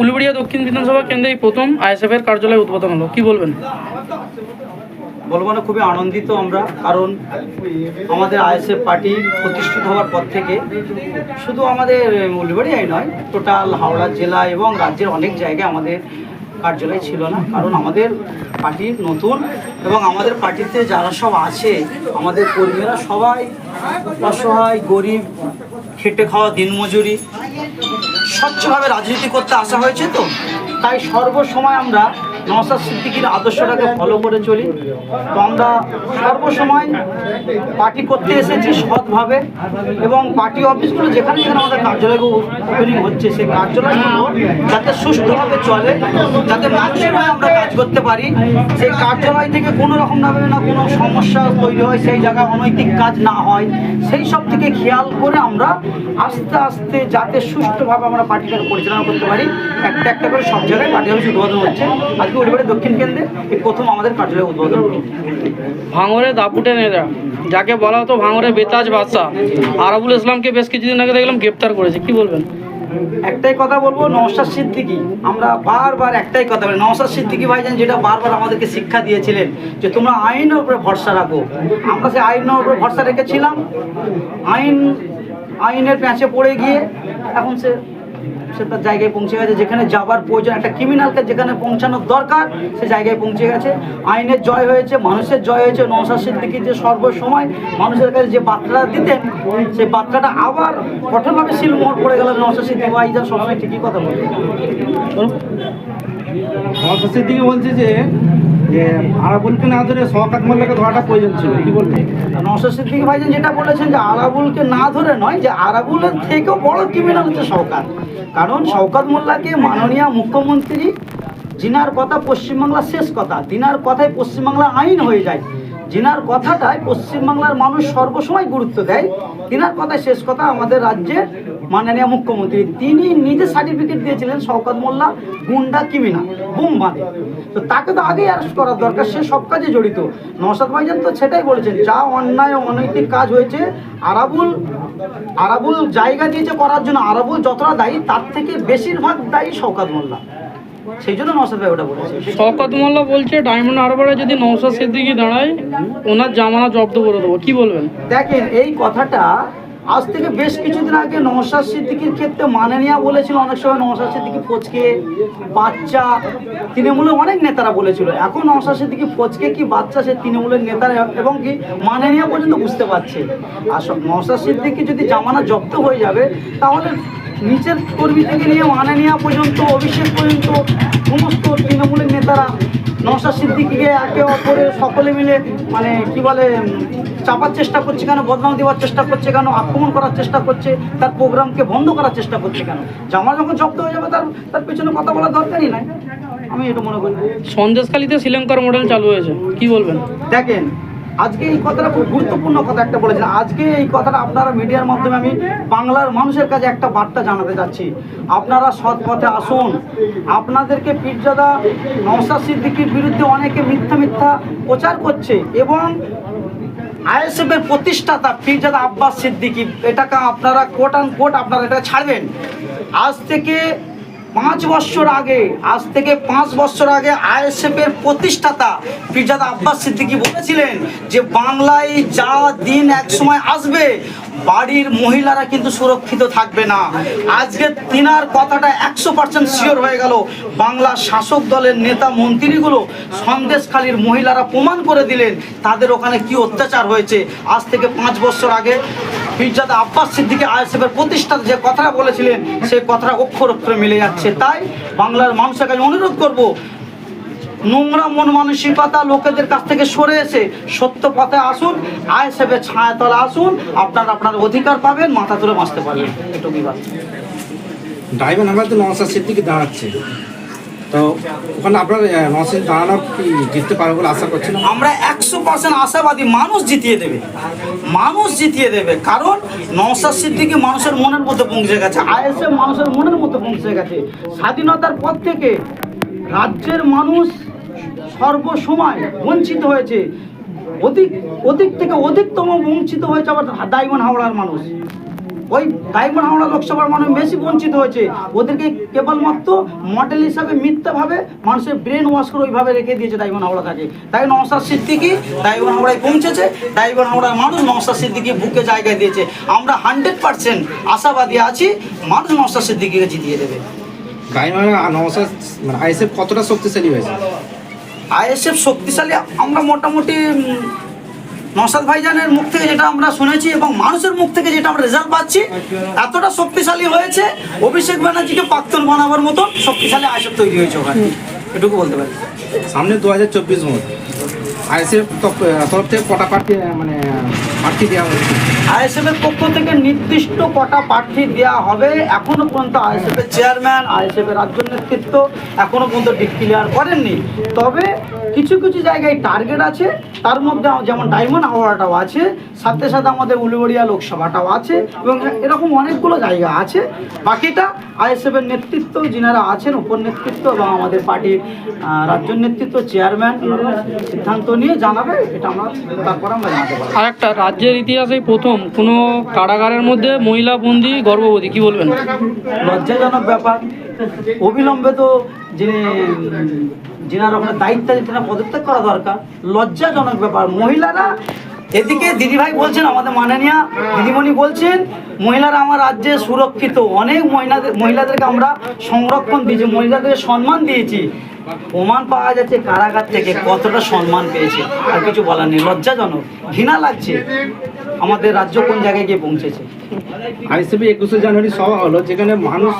উলুবেড়িয়া দক্ষিণ বিধানসভা কেন্দ্রে প্রথম আইএসএফ এর কার্যালয় উদ্বোধন হলো। কি বলবেন? বলব না, খুবই আনন্দিত আমরা, কারণ আমাদের আইএসএফ পার্টি প্রতিষ্ঠিত হওয়ার পর থেকে শুধু আমাদের উলবেড়িয়ায় নয়, টোটাল হাওড়া জেলা এবং রাজ্যের অনেক জায়গায় আমাদের কার্যালয় ছিল না। কারণ আমাদের পার্টি নতুন এবং আমাদের পার্টিতে যারা সব আছে, আমাদের কর্মীরা সবাই অসহায়, গরিব, খেটে খাওয়া দিনমজুরি, স্বচ্ছভাবে রাজনীতি করতে আসা হয়েছে তো। তাই সর্বসময় আমরা নওসাদ সিদ্দিকির আদর্শটাকে ফলো করে চলি। তো আমরা সর্বসময় পার্টি করতে এসেছি সৎভাবে এবং পার্টি অফিসগুলো যেখানে যেখানে আমাদের কার্যালয় ওপেনিং হচ্ছে, সেই কার্যালয়গুলো যাতে সুষ্ঠুভাবে চলে, যাতে মানুষের আমরা কাজ করতে পারি। সেই কার্যালয় থেকে কোনো রকমভাবে না কোনো সমস্যা তৈরি হয়, সেই জায়গায় অনৈতিক কাজ না হয়। সেই সব থেকে খেয়াল করে আমরা আস্তে আস্তে যাতে সুষ্ঠুভাবে আমরা পার্টিটাকে পরিচালনা করতে পারি। একটা একটা করে সব জায়গায় পার্টি অফিস উদ্বোধন হচ্ছে। আজকে উড়িবাড়ি দক্ষিণ কেন্দ্রে এই প্রথম আমাদের কার্যালয় উদ্বোধন ভাঙরে দাপুটে নেতা যাকে বলা হতো ভাঙরে বেতাজ বাদশাহ। আরাবুল ইসলামকে বেশ কিছুদিন আগে দেখলাম গ্রেপ্তার করেছে কি বলবেন? একটাই কথা বলব নওশাদ সিদ্দিকি। আমরা বারবার একটাই কথা বলি নওশাদ সিদ্দিকি ভাইজান যেটা বারবার আমাদেরকে শিক্ষা দিয়েছিলেন যে তোমরা আইনের উপরে ভরসা রাখো। আমরা সেই আইনের উপরে ভরসা রেখেছিলাম। আইন আইনের প্যাঁচে পড়ে গিয়ে এখন সে সে তার জায়গায় পৌঁছে গেছে। যেখানে যাবার প্রয়োজন, একটা ক্রিমিনালকে যেখানে পৌঁছানোর দরকার, সে জায়গায় পৌঁছে গেছে। আইনের জয় হয়েছে, মানুষের জয় হয়েছে, নওশাদ সিদ্দিকি যে সর্বসময় মানুষের কাছে যে বার্তাটা দিতেন, সেই বার্তাটা আবার কঠোরভাবে শিলমোহর পড়ে গেল নওশাদ সিদ্দিকি। ভাইজান সবসময় ঠিকই কথা বলবে নওশাদ দিকে বলছে যে যে আরাবুলকে না ধরে শওকাত মোল্লাকে ধরাটা প্রয়োজন ছিল, কি বলবেন নওশাদ সিদ্দিকি ভাইজান যেটা বলেছেন যে আরাবুলকে না ধরে নয়, যে আরাবুলের থেকেও বড় ক্রিমিনাল হচ্ছে শওকাত। কারণ শওকাত মোল্লাকে মাননীয় মুখ্যমন্ত্রী জিনার কথা পশ্চিমবাংলার শেষ কথা, তিনার কথায় পশ্চিমবাংলা আইন হয়ে যায়। জিনার কথাটাই পশ্চিমবাংলার মানুষ সর্বসময় গুরুত্ব দেয়। তিনার কথায় শেষ কথা আমাদের রাজ্যের মাননীয় মুখ্যমন্ত্রী। তিনি নিজে সার্টিফিকেট দিয়েছিলেন শওকত মোল্লা, গুন্ডা, কিমিনা, বুম বাঁধে। তো তাকে তো আগেই অ্যারেস্ট করার দরকার, সে সব কাজে জড়িত। নওশাদ ভাইজান তো সেটাই বলেছেন, যা অন্যায় অনৈতিক কাজ হয়েছে, আরাবুল আরাবুল জায়গা দিয়েছে করার জন্য, আরাবুল যতটা দায়ী, তার থেকে বেশিরভাগ দায়ী শওকাত মোল্লা। সেই জন্য নওশাদ ভাই ওটা বলেছে। শওকত মোল্লা বলছে ডায়মন্ড হারবারে যদি নৌসাদ সিদ্দিকি দাঁড়ায় ওনার জামানা জব্দ করে দেবো। কি বলবেন? দেখেন এই কথাটা আজ থেকে বেশ কিছুদিন আগে নওশাদ সিদ্দিকির ক্ষেত্রে মাননীয়া বলেছিল। অনেক সময় নওশাদ সিদ্দিকি ফচকে বাচ্চা তৃণমূলের অনেক নেতারা বলেছিল। এখন নওশাদ সিদ্দিকি ফচকে কি বাচ্চা সে তৃণমূলের নেতারা এবং কি মাননীয়া পর্যন্ত বুঝতে পারছে। আর নওশাদ সিদ্দিকি যদি জামানা জব্দ হয়ে যাবে তাহলে নিচের কর্মী থেকে নিয়ে মাননীয়া পর্যন্ত অভিষেক পর্যন্ত সমস্ত তৃণমূলের নেতারা নওশাদ সিদ্দিকিকে একে অপরে সকলে মিলে মানে কি বলে চাপার চেষ্টা করছে কেন বদনাম দেওয়ার চেষ্টা করছে কেন আক্রমণ করার চেষ্টা করছে তার প্রোগ্রামকে বন্ধ করার চেষ্টা করছে কেন? জামা যখন জব্দ হয়ে যাবে তার তার পেছনে কথা বলার দরকারই নাই। আমি এটা মনে করি। সন্দেশখালিতে শ্রীলঙ্কার মডেল চালু হয়েছে কি বলবেন? দেখেন আজকে এই কথাটা খুব গুরুত্বপূর্ণ কথা একটা বলেছেন। আজকে এই কথাটা আপনারা মিডিয়ার মাধ্যমে আমি বাংলার মানুষের কাছে একটা বার্তা জানাতে চাচ্ছি। আপনারা সৎ পথে আসুন। আপনাদেরকে পীরজাদা নওশাদ সিদ্দিকির বিরুদ্ধে অনেকে মিথ্যা মিথ্যা প্রচার করছে এবং আইএসএফের প্রতিষ্ঠাতা পীরজাদা আব্বাস সিদ্দিকি, এটাকে আপনারা কোট অ্যান্ড কোট আপনারা এটা ছাড়বেন। আজ থেকে পাঁচ বছর আগে, আজ থেকে পাঁচ বছর আগে আইএসএফের প্রতিষ্ঠাতা পীরজাদা আব্বাস সিদ্দিকি বলেছিলেন যে, বাংলায় যা দিন এক সময় আসবে, বাড়ির মহিলারা কিন্তু সুরক্ষিত থাকবে না। আজকে তিনার কথাটা একশো পার্সেন্ট শিওর হয়ে গেল। বাংলা শাসক দলের নেতা মন্ত্রীগুলো সন্দেশখালীর মহিলারা প্রমাণ করে দিলেন, তাদের ওখানে কি অত্যাচার হয়েছে। আজ থেকে পাঁচ বছর আগে পীরজাদা আব্বাস সিদ্দিকী আইএসএফের প্রতিষ্ঠাতা যে কথাটা বলেছিলেন সেই কথাটা অক্ষর অক্ষরে মিলে যাচ্ছে। তাই বাংলার মানুষের কাছে অনুরোধ করব, নোংরা মন মানসিকতা লোকেদের কাছ থেকে সরে এসে সত্য পথে আসুন, আইএসএফের ছায়াতলা আসুন, আপনারা আপনার অধিকার পাবেন, মাথা তুলে বাঁচতে পারবেন। এটুকুই বাস ডাইভার হামলাতে নওশাদ সিদ্দিকি দাঁড়াচ্ছে। তো ওখানে আপনার নসিন দাঁড়ানো কি জিততে পারবে বলে আশা করছেন? আমরা একশো পার্সেন্ট আশাবাদী মানুষ জিতিয়ে দেবে। মানুষ জিতিয়ে দেবে, কারণ নওসাদ সিদ্দিকি মানুষের মনের মধ্যে পৌঁছে গেছে, আইএসএফ মানুষের মনের মধ্যে পৌঁছে গেছে। স্বাধীনতার পর থেকে রাজ্যের মানুষ সর্বসময় বঞ্চিত হয়েছে। অধিক অধিক থেকে অধিকতম বঞ্চিত হয়েছে আবার ডায়মন্ড হাওড়ার মানুষ। ওই ডায়মন্ড হাওড়া লোকসভার মানুষ বেশি বঞ্চিত হয়েছে। ওদেরকে কেবলমাত্র মডেল হিসাবে মিথ্যাভাবে মানুষের ব্রেন ওয়াশ করে ওইভাবে রেখে দিয়েছে ডায়মন্ড হাওড়াটাকে তাই নওসাদ সিদ্দিকি ডায়মন্ড হাওড়ায় পৌঁছেছে ডায়মন্ড হাওড়ার মানুষ নওসাদ সিদ্দিকি বুকে জায়গায় দিয়েছে। আমরা হান্ড্রেড পার্সেন্ট আশাবাদী আছি মানুষ নওসাদ সিদ্দিকিকে জিতিয়ে দেবে। নওসাদ মানে আইএসএফ কতটা শক্তিশালী হয়েছে? আইএসএফ শক্তিশালী আমরা মোটামুটি নওশাদ ভাইজানের মুখ থেকে যেটা আমরা শুনেছি এবং মানুষের মুখ থেকে যেটা আমরা রেজাল্ট পাচ্ছি, এতটা শক্তিশালী হয়েছে, অভিষেক ব্যানার্জিকে প্রাক্তন বানাবার মতন শক্তিশালী আইএসএফ তৈরি হয়েছে ওখানে। এটুকু বলতে পারি। সামনে দু হাজার চব্বিশ মধ্যে আইএসএফ তরফ থেকে কটা পার্টি মানে প্রার্থী দেওয়া হয়েছে। আইএসএফ এর পক্ষ থেকে নির্দিষ্ট কটা প্রার্থী দেওয়া হবে। এখনও পর্যন্ত আইএসএফ এর চেয়ারম্যান আইএসএফ এর রাজ্য নেতৃত্ব এখনও পর্যন্ত ডিক্লিয়ার করেননি। তবে কিছু কিছু জায়গায় টার্গেট আছে। তার মধ্যে যেমন ডায়মন্ড হাওড়াটাও আছে সাথে সাথে আমাদের উলুবড়িয়া লোকসভাটাও আছে এবং এরকম অনেকগুলো জায়গা আছে। বাকিটা আইএসএফ এর নেতৃত্ব যিনারা আছেন উপর নেতৃত্ব এবং আমাদের পার্টির রাজ্য নেতৃত্ব চেয়ারম্যান সিদ্ধান্ত নিয়ে জানাবে এটা আমরা তারপর আমরা জানাতে একটা রাজ্যের ইতিহাসে প্রথম, কোনো কারাগারের মধ্যে মহিলা বন্দি গর্ভবতী, কি বলবেন? লজ্জাজনক ব্যাপার। অবিলম্বে তো যিনি, যিনার ওখানে দায়িত্ব তেনার পদত্যাগ করা দরকার। লজ্জাজনক ব্যাপার। মহিলারা, এদিকে দিদিভাই বলছেন, আমাদের মাননীয়া দিদিমণি বলছেন, মহিলারা আমার রাজ্যে সুরক্ষিত। অনেক মহিলাদের, মহিলাদেরকে আমরা সংরক্ষণ দিয়েছি, মহিলাদের সম্মান দিয়েছি। প্রমাণ পাওয়া যাচ্ছে কারাগার থেকে কতটা সম্মান পেয়েছে। আর কিছু বলার নেই, লজ্জাজনক, ঘৃণা লাগছে। আমাদের রাজ্য কোন জায়গায় গিয়ে পৌঁছেছে? আইসিবি একুশে জানুয়ারি সভা হলো, যেখানে মানুষ